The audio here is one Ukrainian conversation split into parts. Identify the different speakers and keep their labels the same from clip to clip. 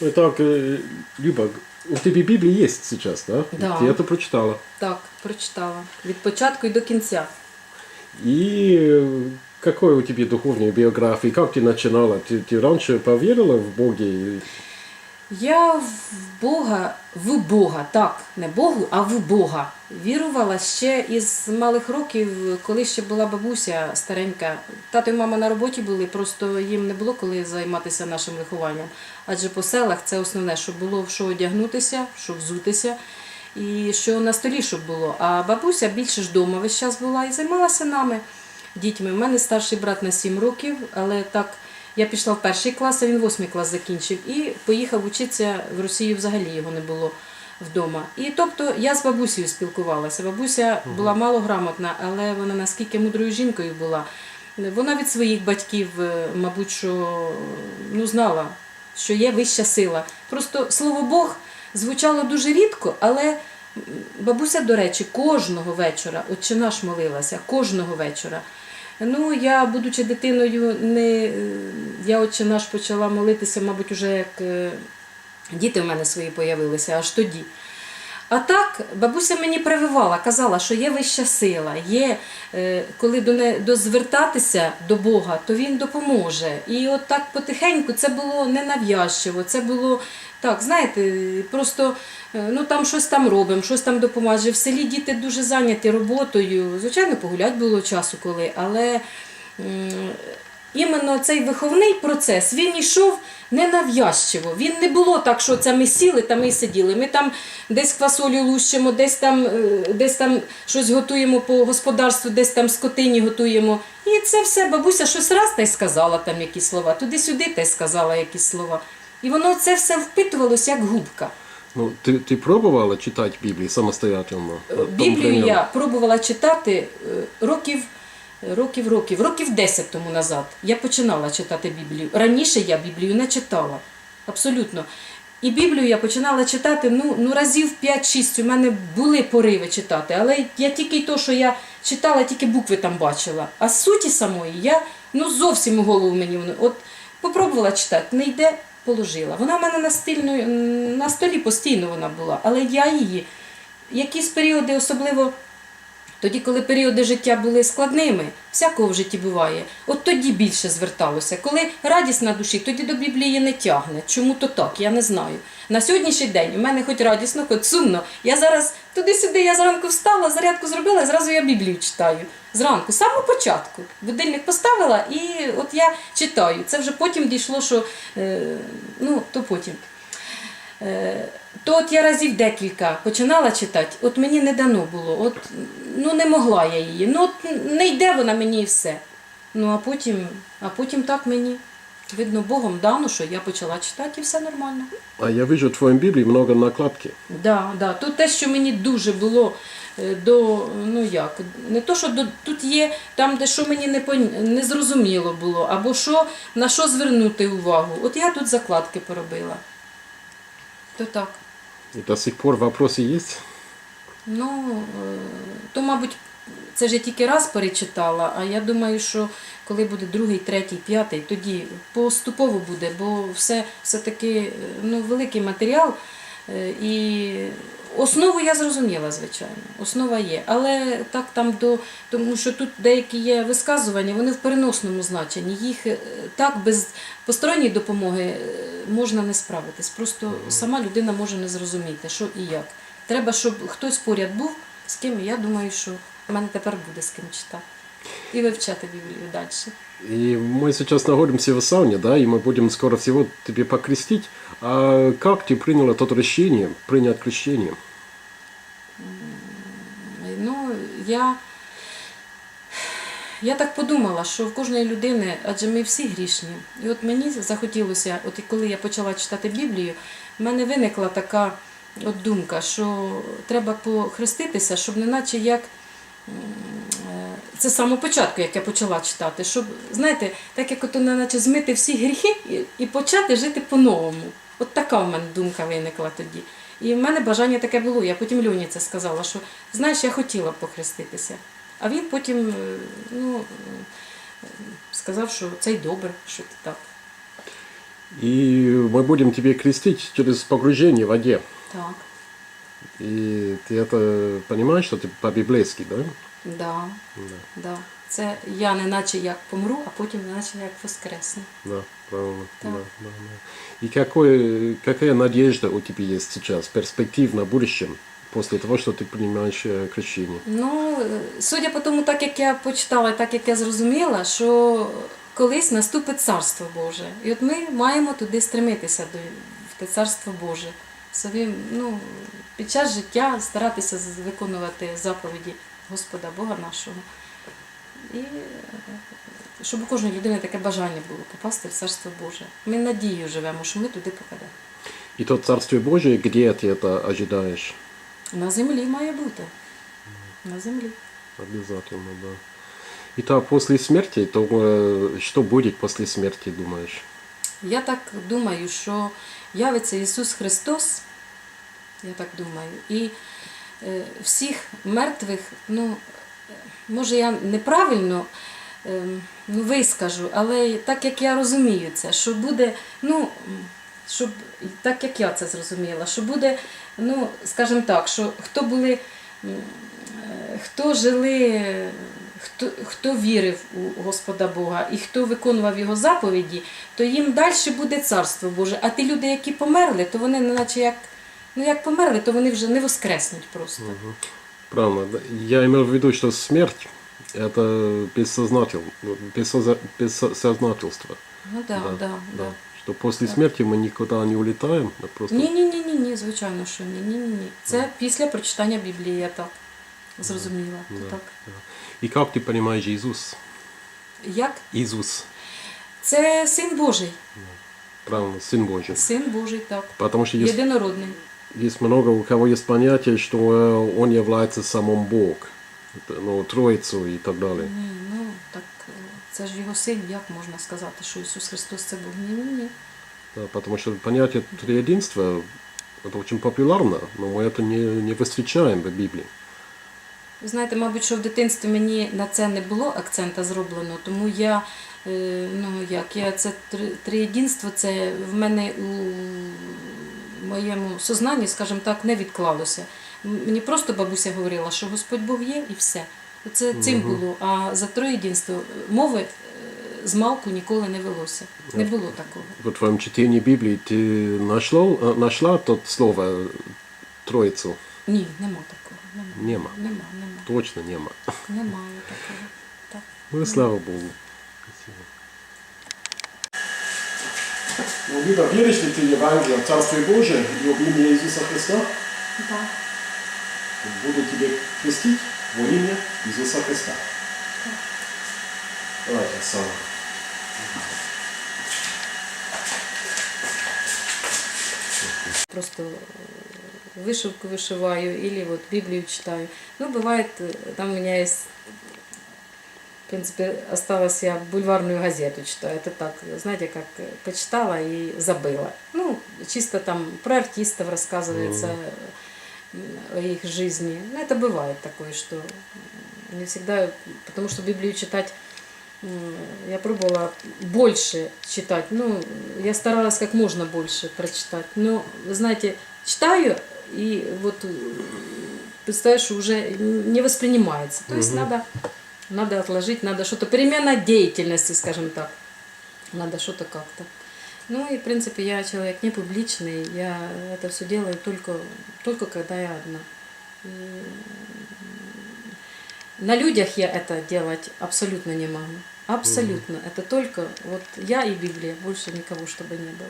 Speaker 1: Итак, э, Люба, у тебя Библия есть сейчас, да?
Speaker 2: Да.
Speaker 1: Ты это прочитала.
Speaker 2: Так, прочитала. Від початку і до кінця.
Speaker 1: И э, какой у тебя духовная биография? Как ты начинала? Ты, ты раньше поверила в Бога?
Speaker 2: Я в Бога, в Бога, так, не Богу, а в Бога. Вірувала ще із малих років, коли ще була бабуся старенька. Тато і мама на роботі були, просто їм не було коли займатися нашим вихованням. Адже по селах це основне, щоб було в що одягнутися, що взутися, і що на столі щоб було. А бабуся більше ж вдома весь час була і займалася нами, дітьми. У мене старший брат на 7 років, але так. Я пішла в перший клас, а він восьмий клас закінчив і поїхав вчитися в Росію. Взагалі його не було вдома. І тобто я з бабусею спілкувалася. Бабуся була малограмотна, але вона наскільки мудрою жінкою була. Вона від своїх батьків, е, мабуть, що ну, знала, що є вища сила. Просто слово Бог звучало дуже рідко, але бабуся, до речі, кожного вечора, отче наш молилася, кожного вечора. Ну, я, будучи дитиною, не, е, я отче наш почала молитися, мабуть, уже як е, діти в мене свої появилися, аж тоді. А так, бабуся мені прививала, казала, що є вища сила, є е, коли до, не, до звертатися до Бога, то він допоможе. І от так потихеньку це було ненав'язчиво, це було так, знаєте, просто е, ну там щось там робимо, щось там допоможе. В селі діти дуже зайняті роботою. Звичайно, погулять було часу коли, але іменно цей виховний процес він йшов ненав'язчиво. Він не було так, що це ми сіли та ми й сиділи. Ми там десь квасолю лущимо, десь там, е, десь там щось готуємо по господарству, десь там скотині готуємо. І це все бабуся щось раз та й сказала там якісь слова, туди-сюди та й сказала якісь слова. І воно це все впитувалося як губка.
Speaker 1: Ну, ты, ты пробовала читать Библию самостоятельно?
Speaker 2: Біблію я пробувала читати е, років, років, років, років 10 тому назад. Я починала читати Біблію. Раніше я Біблію не читала. Абсолютно. І Біблію я починала читати ну, ну разів 5-6. У мене були пориви читати, але я тільки то, що я читала, тільки букви там бачила. А суті самої я ну зовсім у голову мені. От попробувала читати, не йде, положила. Вона в мене на, стильно, на столі постійно вона була, але я її якісь періоди, особливо тоді, коли періоди життя були складними, всякого в житті буває, от тоді більше зверталося. Коли радість на душі, тоді до Біблії не тягне. Чому то так, я не знаю. На сьогоднішній день у мене хоч радісно, хоч сумно. Я зараз туди-сюди, я зранку встала, зарядку зробила, і зразу я Біблію читаю. Зранку, самого початку. Будильник поставила і от я читаю. Це вже потім дійшло, що е, ну, то потім. То от я разів декілька починала читати, от мені не дано було, от ну не могла я її. Ну от не йде вона мені і все. Ну а потім, а потім так мені. Видно, Богом дано, що я почала читати і все нормально.
Speaker 1: А я вижу в твоем Библии много накладки.
Speaker 2: Да, да. Тут те, що мені дуже було е, до, ну як, не то, що до, тут є там, де що мені не, пон- не зрозуміло було, або що, на що звернути увагу. От я тут закладки поробила. То так.
Speaker 1: И до сих пор вопросы есть?
Speaker 2: Ну, е, то, мабуть, це ж я тільки раз перечитала, а я думаю, що коли буде другий, третій, п'ятий, тоді поступово буде, бо все, все-таки е, ну, великий матеріал. е, І основу я зрозуміла, звичайно. Основа є. Але так там до. Тому що тут деякі є висказування, вони в переносному значенні. Їх е, так без посторонньої допомоги е, можна не справитись. Просто сама людина може не зрозуміти, що і як. Треба, щоб хтось поряд був, з ким я думаю, що в мене тепер буде з ким читати. І вивчати Біблію далі.
Speaker 1: И мы сейчас находимся в сауне, да, и мы будем скоро всего тебе покрестить. А как ты приняла то решение принять крещение?
Speaker 2: Ну, я, я так подумала, що в кожної людини, адже ми всі грішні. І от мені захотілося, от і коли я почала читати Біблію, в мене виникла така от думка, що треба похреститися, щоб не наче як. Це самого початку, як я почала читати, щоб, знаєте, так як не наче змити всі гріхи і, і почати жити по-новому. От така в мене думка виникла тоді. І в мене бажання таке було. Я потім Льоні це сказала, що знаєш, я хотіла б похреститися. А він потім е, ну, сказав, що це й добре, що ти так.
Speaker 1: И мы будем тебе крестить через погружение в воде.
Speaker 2: Так,
Speaker 1: И ты это понимаешь, что ты по-библейски, да?
Speaker 2: да, да. Це я не наче як помру, а потім не наче як воскресну.
Speaker 1: Да, правильно. Да,
Speaker 2: Так.
Speaker 1: да, да. И какой, какая надежда у тебя есть сейчас, перспектив на будущем, после того, что ты принимаешь э, крещение?
Speaker 2: Ну, е, судя по тому, так як я почитала, так як я зрозуміла, що колись наступить царство Боже. І от ми маємо туди стремитися до в те царство Боже. Собі, ну, під час життя старатися з- виконувати заповіді Господа Бога нашого. І е, щоб у кожної людини таке бажання було попасти в царство Боже. Ми надією живемо, що ми туди попадемо.
Speaker 1: И то Царствие Божие, где ты это ожидаешь?
Speaker 2: На землі має бути. На землі.
Speaker 1: Обязательно, да. Итак, после смерти, то э, что будет после смерти, думаешь?
Speaker 2: Я так думаю, що явиться Ісус Христос, я так думаю, і е, всіх мертвих, ну, е, може я неправильно е, ну, вискажу, але так як я розумію це, що буде, ну, щоб, так як я це зрозуміла, що буде, ну, скажімо так, що хто були, е, хто жили, хто, хто вірив у Господа Бога і хто виконував його заповіді, то їм далі буде царство Боже. А ті люди, які померли, то вони не наче як, ну, як померли, то вони вже не воскреснуть просто.
Speaker 1: Правильно. Я имел в виду, что смерть – это бессознатель, бессознательство.
Speaker 2: Ну да, да, да.
Speaker 1: да. Что после смерти мы никуда не улетаем, а просто...
Speaker 2: Ні, ні, ні, ні, ні, звичайно, що ні, ні, ні, ні. Це після прочитання Біблії, я так зрозуміла.
Speaker 1: Да,
Speaker 2: Так.
Speaker 1: да. И как ты понимаешь Иисус?
Speaker 2: Як?
Speaker 1: Иисус,
Speaker 2: Це син Божий.
Speaker 1: правильно, Сын Божий.
Speaker 2: Син Божий, так.
Speaker 1: Потому что есть,
Speaker 2: Єдинородний.
Speaker 1: есть много, у кого есть понятие, что э, Он является самым Бог, Это, ну, Троицу и так далее.
Speaker 2: Ні, ну так е, це ж його син, як можна сказати, що Ісус Христос це Бог? Ні, ні, ні.
Speaker 1: Да, потому что понятие триединства это очень популярно, но мы это не, не встречаем в Библии.
Speaker 2: Ви знаєте, мабуть, що в дитинстві мені на це не було акцента зроблено, тому я, е, ну як, я це три- триєдинство, це в мене у моєму сознанні, скажімо так, не відклалося. М- Мені просто бабуся говорила, що Господь Бог є і все. Це цим було. А за троєдинство мови е, з малку ніколи не велося. Не було такого.
Speaker 1: В твоем чтении Библии ты нашла, э, нашла тот слово э, Троицу?
Speaker 2: Ні, нема такого. Нема.
Speaker 1: Нема.
Speaker 2: Нема, нема.
Speaker 1: Точно нема.
Speaker 2: Немає такого. Так.
Speaker 1: Ну и слава Богу. Спасибо. Ну, Либо веришь ли ты в Евангелие, в Царствие Божие и в имя Иисуса Христа?
Speaker 2: Так.
Speaker 1: Буду тебе крестить во имя Иисуса Христа. Давайте сам.
Speaker 2: просто вышивку вышиваю или вот Библию читаю. Ну, бывает, э, там у меня есть, в принципе, осталось я бульварную газету читаю. Это так, знаете, как э, почитала и забыла. Ну, чисто там про артистов рассказывается, э, о их жизни. Ну, это бывает такое, что не всегда, потому что Библию читать Я пробовала больше читать. Ну, я старалась как можно больше прочитать. Но, вы знаете, читаю, и вот э, представляешь, уже не воспринимается. То есть надо, надо отложить, надо что-то, перемена деятельности, скажем так. Надо что-то как-то. Ну и, в принципе, я человек не публичный, я это все делаю только, только когда я одна. И на людях я это делать абсолютно не могу. Абсолютно. Это только вот я и Библия, больше никого, чтобы не было.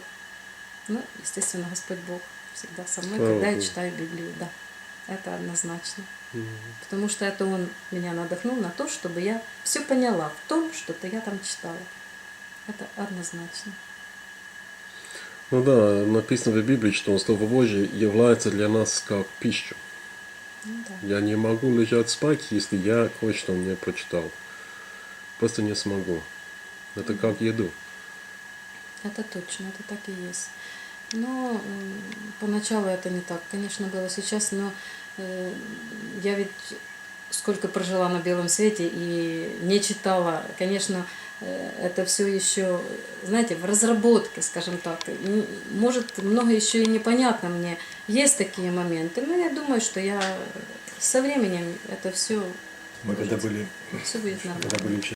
Speaker 2: Ну, естественно, Господь Бог всегда со мной,
Speaker 1: Слава
Speaker 2: когда я
Speaker 1: Богу.
Speaker 2: читаю Библию, да. Это однозначно. Потому что это Он меня надохнул на то, чтобы я все поняла в том, что-то я там читала. Это однозначно.
Speaker 1: Ну да, написано в Библии, что Слово Божье является для нас как пища.
Speaker 2: Ну, да.
Speaker 1: Я не могу лежать спать, если я кое-что не прочитал. Просто не смогу. Это как еду.
Speaker 2: Это точно, это так и есть. Но м, поначалу это не так, конечно, было сейчас, но э, я ведь сколько прожила на белом свете и не читала. Конечно, э, это все еще, знаете, в разработке, скажем так. И, Может, много еще и непонятно мне. Есть такие моменты, но я думаю, что я со временем это все,
Speaker 3: Мы когда были,
Speaker 2: все будет нормально.
Speaker 3: когда были в